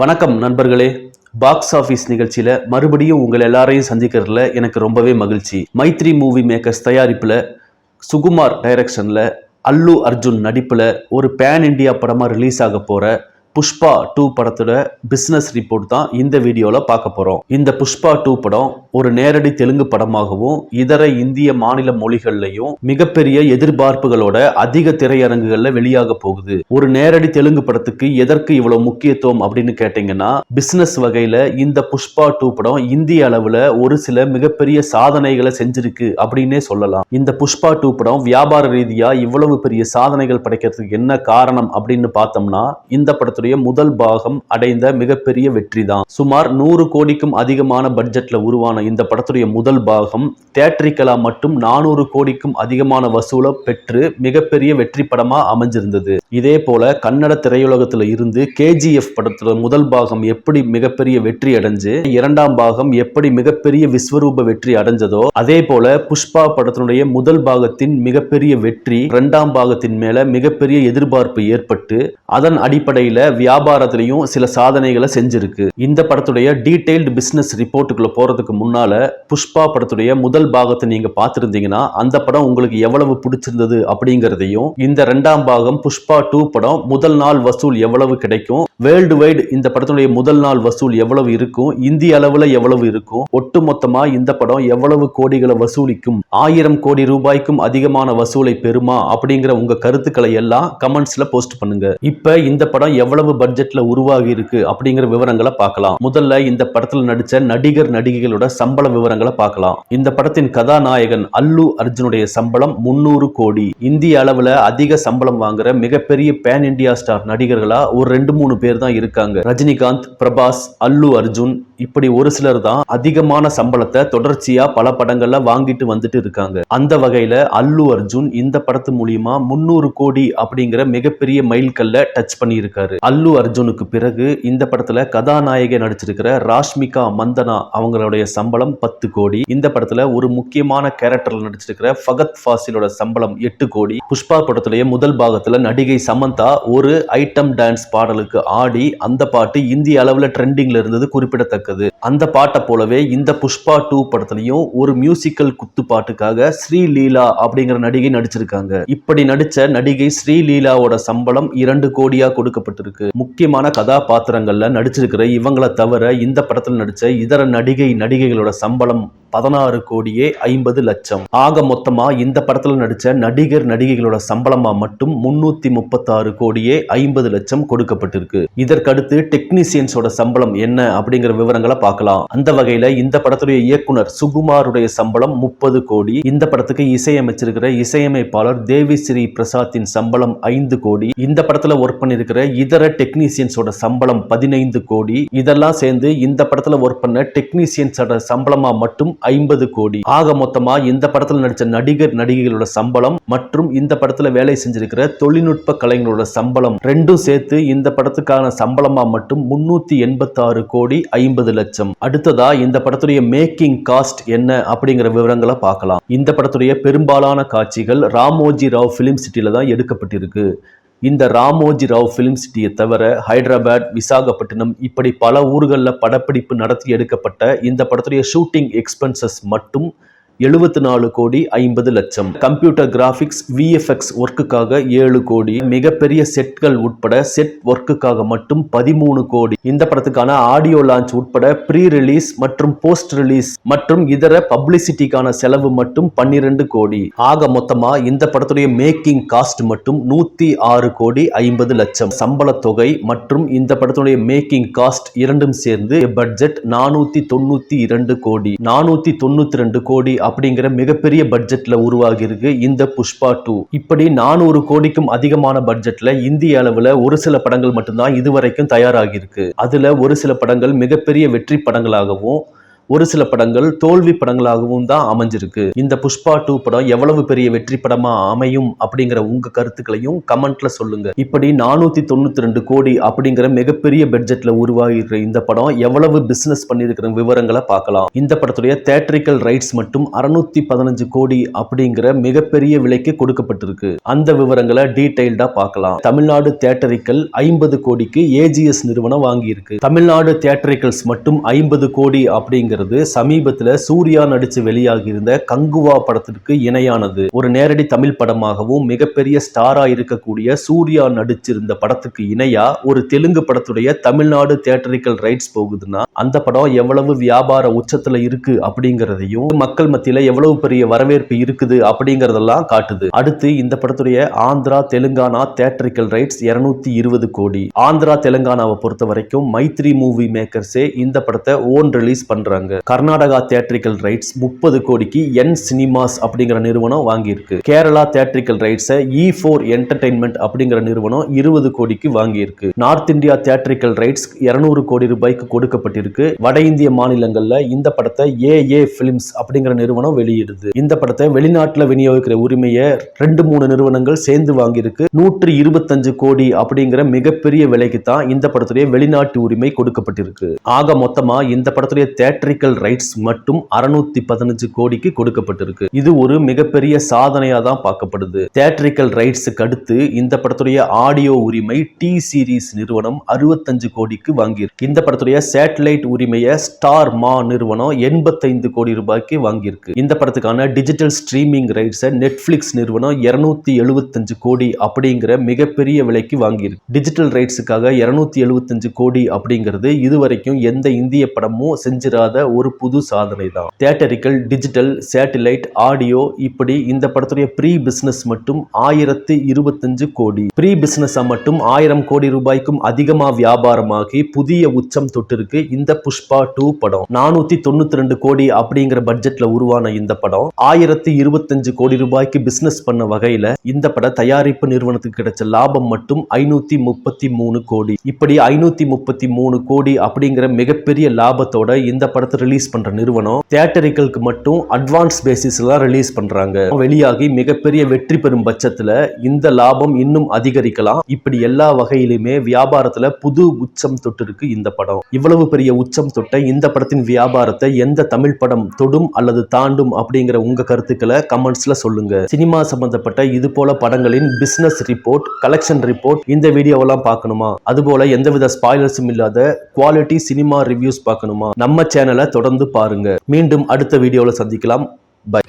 வணக்கம் நண்பர்களே. Box office நிகழ்ச்சியில் மறுபடியும் உங்கள் எல்லாரையும் சந்திக்கிறதுல எனக்கு ரொம்பவே மகிழ்ச்சி. மைத்ரி மூவி மேக்கர்ஸ் தயாரிப்பில் சுகுமார் டைரக்ஷனில் அல்லு அர்ஜுன் நடிப்பில் ஒரு பேன் இண்டியா படமாக ரிலீஸ் ஆக போகிற புஷ்பா டூ படத்தோட பிஸ்னஸ் ரிப்போர்ட் தான் இந்த வீடியோவில் பார்க்க போகிறோம் இந்த புஷ்பா டூ படம் ஒரு நேரடி தெலுங்கு படமாகவும் இதர இந்திய மாநில மொழிகள்லையும் மிகப்பெரிய எதிர்பார்ப்புகளோட அதிக திரையரங்குகளில் வெளியாக போகுது. ஒரு நேரடி தெலுங்கு படத்துக்கு எதற்கு இவ்வளவு முக்கியத்துவம் அப்படின்னு கேட்டிங்கன்னா பிசினஸ் வகையில் இந்த புஷ்பா டூ படம் இந்திய அளவில் ஒரு சில மிகப்பெரிய சாதனைகளை செஞ்சிருக்கு அப்படின்னே சொல்லலாம். இந்த புஷ்பா டூ படம் வியாபார ரீதியாக இவ்வளவு பெரிய சாதனைகள் படைக்கிறதுக்கு என்ன காரணம் அப்படின்னு பார்த்தோம்னா இந்த படத்துடைய முதல் பாகம் அடைந்த மிகப்பெரிய வெற்றி தான் சுமார் நூறு கோடிக்கும் அதிகமான பட்ஜெட்ல உருவான இந்த படத்துடைய முதல் பாகம் தேட்ரிக்கலா மட்டும் நானூறு கோடிக்கும் அதிகமான வசூலை பெற்று மிகப்பெரிய வெற்றி படமா அமைஞ்சிருந்தது. இதே போல கன்னட திரையுலகத்துல இருந்து கேஜிஎஃப் படத்துல முதல் பாகம் எப்படி மிகப்பெரிய வெற்றி அடைஞ்சு இரண்டாம் பாகம் எப்படி மிகப்பெரிய விஸ்வரூப வெற்றி அடைஞ்சதோ அதே போல புஷ்பா படத்தினுடைய முதல் பாகத்தின் மிகப்பெரிய வெற்றி இரண்டாம் பாகத்தின் மேல மிகப்பெரிய எதிர்பார்ப்பு ஏற்பட்டு அதன் அடிப்படையில வியாபாரத்திலையும் சில சாதனைகளை செஞ்சிருக்கு. இந்த படத்துடைய டீடைல்டு பிசினஸ் ரிப்போர்ட்டுக்குள்ள போறதுக்கு முன்னால புஷ்பா படத்துடைய முதல் பாகத்தை நீங்க பார்த்திருந்தீங்கன்னா அந்த படம் உங்களுக்கு எவ்வளவு பிடிச்சிருந்தது அப்படிங்கறதையும் இந்த ரெண்டாம் பாகம் புஷ்பா டூ படம் முதல் நாள் வசூல் எவ்வளவு கிடைக்கும் வேர்ல்டு வைடு இந்த படத்தினுடைய முதல் நாள் வசூல் எவ்வளவு இருக்கும்? இந்திய அளவுல எவ்வளவு இருக்கும்? ஒட்டுமொத்தமா இந்த படம் எவ்வளவு கோடிகளை வசூலிக்கும்? ஆயிரம் கோடி ரூபாய்க்கும் அதிகமான வசூலை பெறுமா? அப்படிங்கிற உங்க கருத்துக்களை எல்லாம் கமெண்ட்ஸ்ல போஸ்ட் பண்ணுங்க. இப்ப இந்த படம் எவ்வளவு பட்ஜெட்ல உருவாகி இருக்கு? அப்படிங்கிற விவரங்களை பார்க்கலாம். முதல்ல இந்த படத்துல நடிச்ச நடிகர் நடிகைகளோட சம்பள விவரங்களை பார்க்கலாம். இந்த படத்தின் கதாநாயகன் அல்லு அர்ஜுனுடைய சம்பளம் முன்னூறு கோடி. இந்திய அளவுல அதிக சம்பளம் வாங்குற மிகப்பெரிய பேன் இந்தியா ஸ்டார் நடிகர்களா ஒரு ரெண்டு மூணு பேர் தான் இருக்காங்க. ரஜினிகாந்த் பிரபாஸ் அல்லு அர்ஜுன் இப்படி ஒரு சிலர் தான் அதிகமான சம்பளத்தை தொடர்ச்சியா பல படங்கள்ல வாங்கிட்டு வந்துட்டு இருக்காங்க. அந்த வகையில அல்லு அர்ஜுன் இந்த படத்து மூலியமா முன்னூறு கோடி அப்படிங்கிற மிகப்பெரிய மைல்கல்ல டச் பண்ணியிருக்காரு. அல்லு அர்ஜுனுக்கு பிறகு இந்த படத்துல கதாநாயகி நடிச்சிருக்கிற ராஷ்மிகா மந்தனா அவங்களுடைய சம்பளம் பத்து கோடி. இந்த படத்துல ஒரு முக்கியமான கேரக்டர்ல நடிச்சிருக்கிற ஃபகத் ஃபாசிலோட சம்பளம் எட்டு கோடி. புஷ்பா படத்துடைய முதல் பாகத்துல நடிகை சமந்தா ஒரு ஐட்டம் டான்ஸ் பாடலுக்கு ஆடி அந்த பாட்டு இந்திய அளவில் ட்ரெண்டிங்ல இருந்தது குறிப்பிடத்தக்கது. அந்த பாட்டை போலவே இந்த புஷ்பா டூ படத்துலையும் ஒரு மியூசிக்கல் குத்து பாட்டுக்காக ஸ்ரீலீலா அப்படிங்கிற நடிகை நடிச்சிருக்காங்க. இப்படி நடிச்ச நடிகை ஸ்ரீலீலாவோட சம்பளம் இரண்டு கோடியா கொடுக்கப்பட்டிருக்கு. முக்கியமான கதாபாத்திரங்கள்ல நடிச்சிருக்கிற இவங்களை தவிர இந்த படத்தில் நடிச்ச இதர நடிகை நடிகைகளோட சம்பளம் பதினாறு கோடியே ஐம்பது லட்சம். ஆக மொத்தமா இந்த படத்துல நடிச்ச நடிகர் நடிகைகளோட சம்பளமா மட்டும் முன்னூத்தி முப்பத்தாறு கோடியே ஐம்பது லட்சம் கொடுக்கப்பட்டிருக்கு. இதற்கடுத்து டெக்னீசியன்ஸோட சம்பளம் என்ன அப்படிங்கிற விவரங்களை பார்க்கலாம். அந்த வகையில இந்த படத்துடைய இயக்குனர் சுகுமாருடைய சம்பளம் முப்பது கோடி. இந்த படத்துக்கு இசையமைச்சிருக்கிற இசையமைப்பாளர் தேவி ஸ்ரீ பிரசாத்தின் சம்பளம் ஐந்து கோடி. இந்த படத்துல ஒர்க் பண்ணிருக்கிற இதர டெக்னீசியன்ஸோட சம்பளம் பதினைந்து கோடி. இதெல்லாம் சேர்ந்து இந்த படத்துல ஒர்க் பண்ண டெக்னீசியன்ஸோட சம்பளமா மட்டும் ஐம்பது கோடி. ஆக மொத்தமா இந்த படத்துல நடிச்ச நடிகர் நடிகைகளோட சம்பளம் மற்றும் இந்த படத்துல வேலை செஞ்சிருக்கிற தொழில்நுட்ப கலைஞர்களோட சம்பளம் ரெண்டும் சேர்த்து இந்த படத்துக்கான சம்பளமா மட்டும் முன்னூத்தி எண்பத்தி ஆறு கோடி ஐம்பது லட்சம். அடுத்ததா இந்த படத்துடைய மேக்கிங் காஸ்ட் என்ன அப்படிங்கிற விவரங்களை பார்க்கலாம். இந்த படத்துடைய பெரும்பாலான காட்சிகள் ராமோஜி ராவ் பிலிம் சிட்டியில தான் எடுக்கப்பட்டிருக்கு. இந்த ராமோஜி ராவ் ஃபிலிம் சிட்டியை தவிர ஹைதராபாத் விசாகப்பட்டினம் இப்படி பல ஊர்களில் படப்பிடிப்பு நடத்தி எடுக்கப்பட்ட இந்த படத்துடைய ஷூட்டிங் எக்ஸ்பென்சஸ் மட்டும் எழுபத்தி நாலு கோடி ஐம்பது லட்சம். கம்ப்யூட்டர் கிராஃபிக்ஸ் விஎஃப்எக்ஸ் ஒர்க்குக்காக ஏழு கோடி. மிகப்பெரிய செட்கள் உட்பட செட் ஒர்க்குக்காக மட்டும் பதிமூணு கோடி. இந்த படத்துக்கான ஆடியோ லான்ச் உட்பட ப்ரீ ரிலீஸ் மற்றும் போஸ்ட் ரிலீஸ் மற்றும் இதர பப்ளிசிட்டிக்கான செலவு மட்டும் பன்னிரண்டு கோடி. ஆக மொத்தமா இந்த படத்துடைய மேக்கிங் காஸ்ட் மட்டும் நூத்தி ஆறு கோடி ஐம்பது லட்சம். சம்பள தொகை மற்றும் இந்த படத்துடைய மேக்கிங் காஸ்ட் இரண்டும் சேர்ந்து பட்ஜெட் நானூத்தி தொண்ணூத்தி இரண்டு கோடி. நானூத்தி தொண்ணூத்தி ரெண்டு கோடி அப்படிங்கிற மிகப்பெரிய பட்ஜெட்ல உருவாகி இருக்கு இந்த புஷ்பா டூ இப்படி நானூறு கோடிக்கும் அதிகமான பட்ஜெட்ல இந்திய அளவுல ஒரு சில படங்கள் மட்டும்தான் இதுவரைக்கும் தயாராகி இருக்கு அதுல ஒரு சில படங்கள் மிகப்பெரிய வெற்றி படங்களாகவும் ஒரு சில படங்கள் தோல்வி படங்களாகவும் தான் அமைஞ்சிருக்கு. இந்த புஷ்பா டூ படம் எவ்வளவு பெரிய வெற்றி படமா அமையும் அப்படிங்கிற உங்க கருத்துக்களையும் கமெண்ட்ல சொல்லுங்க. இப்படி நானூத்தி தொண்ணூத்தி ரெண்டு கோடி அப்படிங்கிற மிகப்பெரிய பட்ஜெட்ல உருவாகி இருக்கிற இந்த படம் எவ்வளவு பிசினஸ் பண்ணிருக்கிற விவரங்களை பார்க்கலாம். இந்த படத்துடைய தேட்டரிக்கல் ரைட்ஸ் மட்டும் அறுநூத்தி பதினஞ்சு கோடி அப்படிங்கிற மிகப்பெரிய விலைக்கு கொடுக்கப்பட்டிருக்கு. அந்த விவரங்களை டீடைல்டா பார்க்கலாம். தமிழ்நாடு தேட்டரிக்கல் ஐம்பது கோடிக்கு ஏஜிஎஸ் நிறுவனம் வாங்கியிருக்கு. தமிழ்நாடு தேட்டரிக்கல்ஸ் மட்டும் ஐம்பது கோடி அப்படிங்கிறது சமீபத்துல சூர்யா நடிச்சு வெளியாகி இருந்த கங்குவா படத்திற்கு இணையானது. ஒரு நேரடி தமிழ் படமாகவும் மிகப்பெரிய ஸ்டாரா இருக்கக்கூடிய சூர்யா நடிச்சிருந்த படத்துக்கு இணையா ஒரு தெலுங்கு படத்துடைய தமிழ்நாடு தியேட்டரிக்கல் ரைட்ஸ் போகுதுன்னா அந்த படம் எவ்வளவு வியாபார உச்சத்துல இருக்கு அப்படிங்கிறதையும் மக்கள் மத்தியில எவ்வளவு பெரிய வரவேற்பு இருக்குது அப்படிங்கறதெல்லாம் காட்டுது. அடுத்து இந்த படத்துடைய ஆந்திரா தெலுங்கானா தியேட்டரிக்கல் ரைட்ஸ் 220 இருபது கோடி. ஆந்திரா தெலுங்கானாவை பொறுத்த வரைக்கும் மைத்ரி மூவி மேக்கர்ஸே இந்த படத்தை ஓன் ரிலீஸ் பண்றாங்க. கர்நாடகா தியேட்ரிக்கல் ரைட்ஸ் முப்பது கோடிக்கு என் சினிமாஸ் அப்படிங்கிற நிறுவனம் வாங்கியிருக்கு. கேரளா தியேட்டரிக்கல் ரைட்ஸை இ ஃபோர் என்டர்டைன்மெண்ட் அப்படிங்கிற நிறுவனம் இருபது கோடிக்கு வாங்கியிருக்கு. நார்த் இந்தியா தியேட்ரிக்கல் ரைட்ஸ் 200 கோடி ரூபாய்க்கு கொடுக்கப்பட்டிருக்கு. வட இந்திய மாநிலங்களில் இந்த படத்தை ஏ ஏ பிலிம்ஸ் அப்படிங்கிற நிறுவனம் வெளியிடுது. இந்த படத்தை வெளிநாட்டுல விநியோகிக்கிற உரிமையை ரெண்டு மூணு நிறுவனங்கள் சேர்ந்து வாங்கியிருக்கு. நூற்றி இருபத்தஞ்சு கோடி அப்படிங்கிற மிகப்பெரிய விலைக்கு தான் இந்த படத்துடைய வெளிநாட்டு உரிமை கொடுக்கப்பட்டிருக்கு. ஆக மொத்தமா இந்த படத்துடைய தேட்டரிக்கல் ரைட்ஸ் மட்டும் அறுநூத்தி பதினஞ்சு கோடிக்கு கொடுக்கப்பட்டிருக்கு. இது ஒரு மிகப்பெரிய சாதனையா தான் பார்க்கப்படுது. தேட்டரிக்கல் ரைட்ஸுக்கு அடுத்து இந்த படத்துடைய ஆடியோ உரிமை டி சீரிஸ் நிறுவனம் அறுபத்தஞ்சு கோடிக்கு வாங்கியிருக்கு. இந்த படத்துடைய சேட்டலைட் உரிமையை ஸ்டார் மா நிறுவனம் எண்பத்தைந்து கோடி ரூபாய்க்கு வாங்கியிருக்கு. இந்த படத்துக்கான டிஜிட்டல் ஸ்ட்ரீமிங் ரைட்ஸை நெட்ஃபிளிக்ஸ் நிறுவனம் இருநூத்தி எழுபத்தஞ்சு கோடி அப்படிங்கிற மிகப்பெரிய விலைக்கு வாங்கியிருக்கு. டிஜிட்டல் ரைட்ஸுக்காக இருநூத்தி எழுபத்தஞ்சு கோடி அப்படிங்கிறது இதுவரைக்கும் எந்த இந்திய படமும் செஞ்சிடாத ஒரு புது சாதனை தான். தியேட்டரிக்கல் டிஜிட்டல் சேட்டிலைட் ஆடியோ இப்படி இந்த படத்துடைய ப்ரீ பிசினஸ் மட்டும் ஆயிரத்து இருபத்தஞ்சு கோடி. ப்ரீ பிசினஸா மட்டும் ஆயிரம் கோடி ரூபாய்க்கும் அதிகமா வியாபாரமாகி புதிய உச்சம் தொட்டிருக்கு இந்த புஷ்பா டூ படம். நானூத்தி தொண்ணூத்தி ரெண்டு கோடி அப்படிங்கிற பட்ஜெட்ல உருவான இந்த படம். ஆயிரத்தி இருபத்தஞ்சு கோடி ரூபாய்க்கு பிசினஸ் பண்ண வகையில இந்த பட தயாரிப்பு நிறுவனத்துக்கு கிடைச்ச லாபம் மட்டும் ஐநூத்தி முப்பத்தி மூணு கோடி. இப்படி ஐநூத்தி முப்பத்தி மூணு கோடி அப்படிங்கிற மிகப்பெரிய லாபத்தோட இந்த படத்தை ரிலீஸ் பண்ற நிறுவனம் தியேட்டரிக்கலுக்கு மட்டும் அட்வான்ஸ் பேசிஸ்ல தான் ரிலீஸ் பண்றாங்க. வெளியாகி மிகப்பெரிய வெற்றி பெறும் பட்சத்துல இந்த லாபம் இன்னும் அதிகரிக்கலாம். இப்படி எல்லா வகையிலுமே வியாபாரத்துல புது உச்சம் தொட்டிருக்கு இந்த படம். இவ்வளவு பெரிய உச்சம் தொட்ட இந்த படத்தின் வியாபாரத்தை எந்த தமிழ் படம் தொடும் அல்லது தாண்டும் அப்படிங்கிற உங்க கருத்துக்களை கமெண்ட்ஸ்ல சொல்லுங்க. சினிமா சம்பந்தப்பட்ட இது போல படங்களின் பிசினஸ் ரிப்போர்ட் கலெக்ஷன் ரிப்போர்ட் இந்த வீடியோவெல்லாம் பார்க்கணுமா? அதுபோல எந்தவித ஸ்பாய்லர்ஸும் இல்லாத குவாலிட்டி சினிமா ரிவ்யூஸ் பார்க்கணுமா? நம்ம சேனலை தொடர்ந்து பாருங்க. மீண்டும் அடுத்த வீடியோவில் சந்திக்கலாம். பை